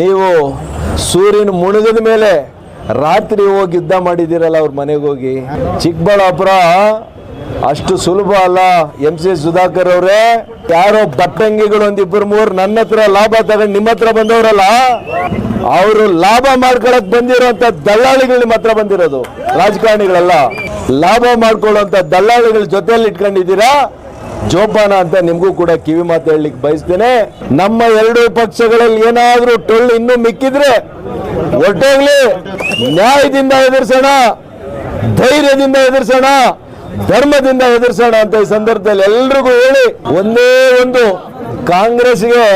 ನೀವು ಸೂರ್ಯನ ಮುಣಗದ ಮೇಲೆ ರಾತ್ರಿ ಹೋಗಿ ಯುದ್ಧ ಮಾಡಿದ್ದೀರಲ್ಲ ಅವ್ರ ಮನೆಗೆ ಹೋಗಿ. ಚಿಕ್ಕಬಳ್ಳಾಪುರ ಅಷ್ಟು ಸುಲಭ ಅಲ್ಲ. ಎಂ ಸಿ ಸುಧಾಕರ್ ಅವರೇ, ಯಾರೋ ಬಟ್ಟಂಗಿಗಳು ಒಂದ್ ಇಬ್ಬರು ಮೂರು ನನ್ನ ಹತ್ರ ಲಾಭ ತಗೊಂಡು ನಿಮ್ಮ ಹತ್ರ ಬಂದವರಲ್ಲ, ಅವರು ಲಾಭ ಮಾಡ್ಕೊಳಕ್ ಬಂದಿರುವಂತ ದಲ್ಲಾಳಿಗಳು ನಿಮ್ಮ ಹತ್ರ ಬಂದಿರೋದು, ರಾಜಕಾರಣಿಗಳಲ್ಲ. ಲಾಭ ಮಾಡ್ಕೊಳ್ಳುವಂತ ದಲ್ಲಾಳಿಗಳ ಜೊತೆಯಲ್ಲಿ ಇಟ್ಕೊಂಡಿದ್ದೀರಾ? ಜೋಪಾನ ಅಂತ ನಿಮಗೂ ಕೂಡ ಕಿವಿ ಮಾತು ಹೇಳಲಿಕ್ಕೆ ಬಯಸ್ತೇನೆ. ನಮ್ಮ ಎರಡು ಪಕ್ಷಗಳಲ್ಲಿ ಏನಾದರೂ ಟೊಳ್ಳು ಇನ್ನೂ ಮಿಕ್ಕಿದ್ರೆ ಒಟ್ಟೋಗ್ಲಿ ನ್ಯಾಯದಿಂದ ಎದುರಿಸೋಣ ಧೈರ್ಯದಿಂದ ಎದುರಿಸೋಣ ಧರ್ಮದಿಂದ ಎದುರಿಸೋಣ ಅಂತ ಈ ಸಂದರ್ಭದಲ್ಲಿ ಎಲ್ರಿಗೂ ಹೇಳಿ ಒಂದೇ ಒಂದು ಕಾಂಗ್ರೆಸ್ಗೆ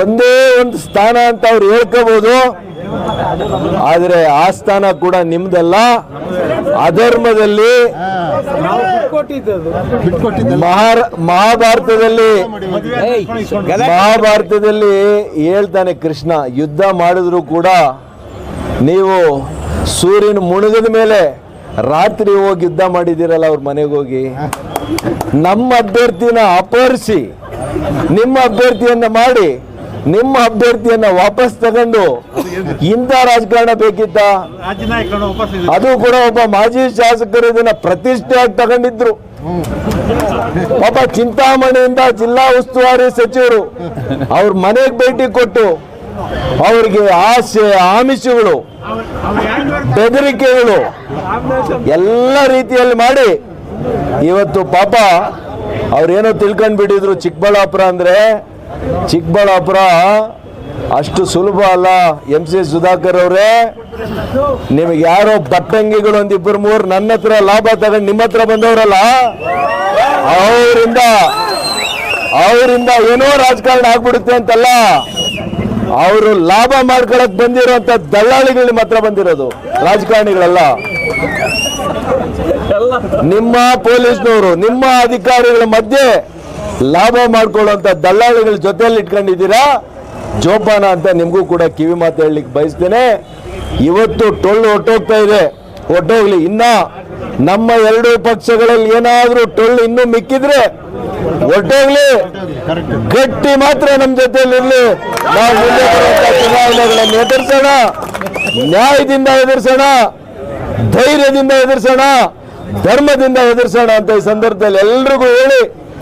ಒಂದೇ ಒಂದು ಸ್ಥಾನ ಅಂತ ಅವ್ರು ಹೇಳ್ಕೋಬಹುದು ಆದ್ರೆ ಆ ಸ್ಥಾನ ಕೂಡ ನಿಮ್ದಲ್ಲ. ಅಧರ್ಮದಲ್ಲಿ ಮಹಾಭಾರತದಲ್ಲಿ ಮಹಾಭಾರತದಲ್ಲಿ ಹೇಳ್ತಾನೆ ಕೃಷ್ಣ, ಯುದ್ಧ ಮಾಡಿದ್ರು ಕೂಡ ನೀವು ಸೂರ್ಯನ ಮುಣುಗದ ಮೇಲೆ ರಾತ್ರಿ ಹೋಗಿ ಯುದ್ಧ ಮಾಡಿದ್ದೀರಲ್ಲ ಅವ್ರ ಮನೆಗೆ ಹೋಗಿ. ನಮ್ಮ ಅಭ್ಯರ್ಥಿನ ಅಪಹರಿಸಿ, ನಿಮ್ಮ ಅಭ್ಯರ್ಥಿಯನ್ನ ಮಾಡಿ ನಿಮ್ಮ ಅಭ್ಯರ್ಥಿಯನ್ನ ವಾಪಸ್ ತಗೊಂಡು ಇಂಥ ರಾಜಕಾರಣ ಬೇಕಿತ್ತ? ಅದು ಕೂಡ ಒಬ್ಬ ಮಾಜಿ ಶಾಸಕರು ಇದನ್ನ ಪ್ರತಿಷ್ಠೆಯಾಗಿ ತಗೊಂಡಿದ್ರು. ಪಾಪ ಚಿಂತಾಮಣಿಯಿಂದ ಜಿಲ್ಲಾ ಉಸ್ತುವಾರಿ ಸಚಿವರು ಅವ್ರ ಮನೆಗೆ ಭೇಟಿ ಕೊಟ್ಟು ಅವ್ರಿಗೆ ಆಸೆ ಆಮಿಷಗಳು ಬೆದರಿಕೆಗಳು ಎಲ್ಲ ರೀತಿಯಲ್ಲಿ ಮಾಡಿ ಇವತ್ತು ಪಾಪ ಅವ್ರೇನೋ ತಿಳ್ಕೊಂಡ್ಬಿಟ್ಟಿದ್ರು ಚಿಕ್ಕಬಳ್ಳಾಪುರ ಅಂದ್ರೆ ಚಿಕ್ಕಬಳ್ಳಾಪುರ, ಅಷ್ಟು ಸುಲಭ ಅಲ್ಲ. ಎಂ ಸಿ ಸುಧಾಕರ್ ಅವರೇ, ನಿಮಗೆ ಯಾರೋ ಬಟ್ಟಂಗಿಗಳು ಒಂದು ಇಬ್ಬರು ಮೂರು ನನ್ನ ಹತ್ರ ಲಾಭ ತಗೊಂಡು ನಿಮ್ಮ ಹತ್ರ ಬಂದವರಲ್ಲ? ಅವರಿಂದ ಅವರಿಂದ ಏನೋ ರಾಜಕಾರಣ ಆಗ್ಬಿಡುತ್ತೆ ಅಂತಲ್ಲ? ಅವರು ಲಾಭ ಮಾಡ್ಕೊಳಕ್ ಬಂದಿರುವಂತ ದಲ್ಲಾಳಿಗಳು ನಿಮ್ಮ ಹತ್ರ ಬಂದಿರೋದು, ರಾಜಕಾರಣಿಗಳಲ್ಲ. ನಿಮ್ಮ ಪೊಲೀಸ್ನವರು, ನಿಮ್ಮ ಅಧಿಕಾರಿಗಳ ಮಧ್ಯೆ ಲಾಭ ಮಾಡ್ಕೊಳ್ಳುವಂತ ದಲ್ಲಾಳಿಗಳ ಜೊತೆಯಲ್ಲಿ ಇಟ್ಕೊಂಡಿದ್ದೀರಾ? ಜೋಪಾನ ಅಂತ ನಿಮಗೂ ಕೂಡ ಕಿವಿ ಮಾತು ಹೇಳಲಿಕ್ಕೆ ಬಯಸ್ತೇನೆ. ಇವತ್ತು ಟೊಳ್ಳು ಹೊಟ್ಟೋಗ್ತಾ ಇದೆ. ಹೊಟ್ಟೋಗ್ಲಿ ಇನ್ನ ನಮ್ಮ ಎರಡು ಪಕ್ಷಗಳಲ್ಲಿ ಏನಾದರೂ ಟೊಳ್ಳು ಇನ್ನೂ ಮಿಕ್ಕಿದ್ರೆ ಹೊಟ್ಟೋಗ್ಲಿ ಗಟ್ಟಿ ಮಾತ್ರ ನಮ್ಮ ಜೊತೆಯಲ್ಲಿ ಇರಲಿ. ನಾವು ಚುನಾವಣೆಗಳನ್ನು ಎದುರಿಸೋಣ. ನ್ಯಾಯದಿಂದ ಎದುರಿಸೋಣ. ಧೈರ್ಯದಿಂದ ಎದುರಿಸೋಣ. ಧರ್ಮದಿಂದ ಎದುರಿಸೋಣ ಅಂತ ಈ ಸಂದರ್ಭದಲ್ಲಿ ಎಲ್ರಿಗೂ ಹೇಳಿ.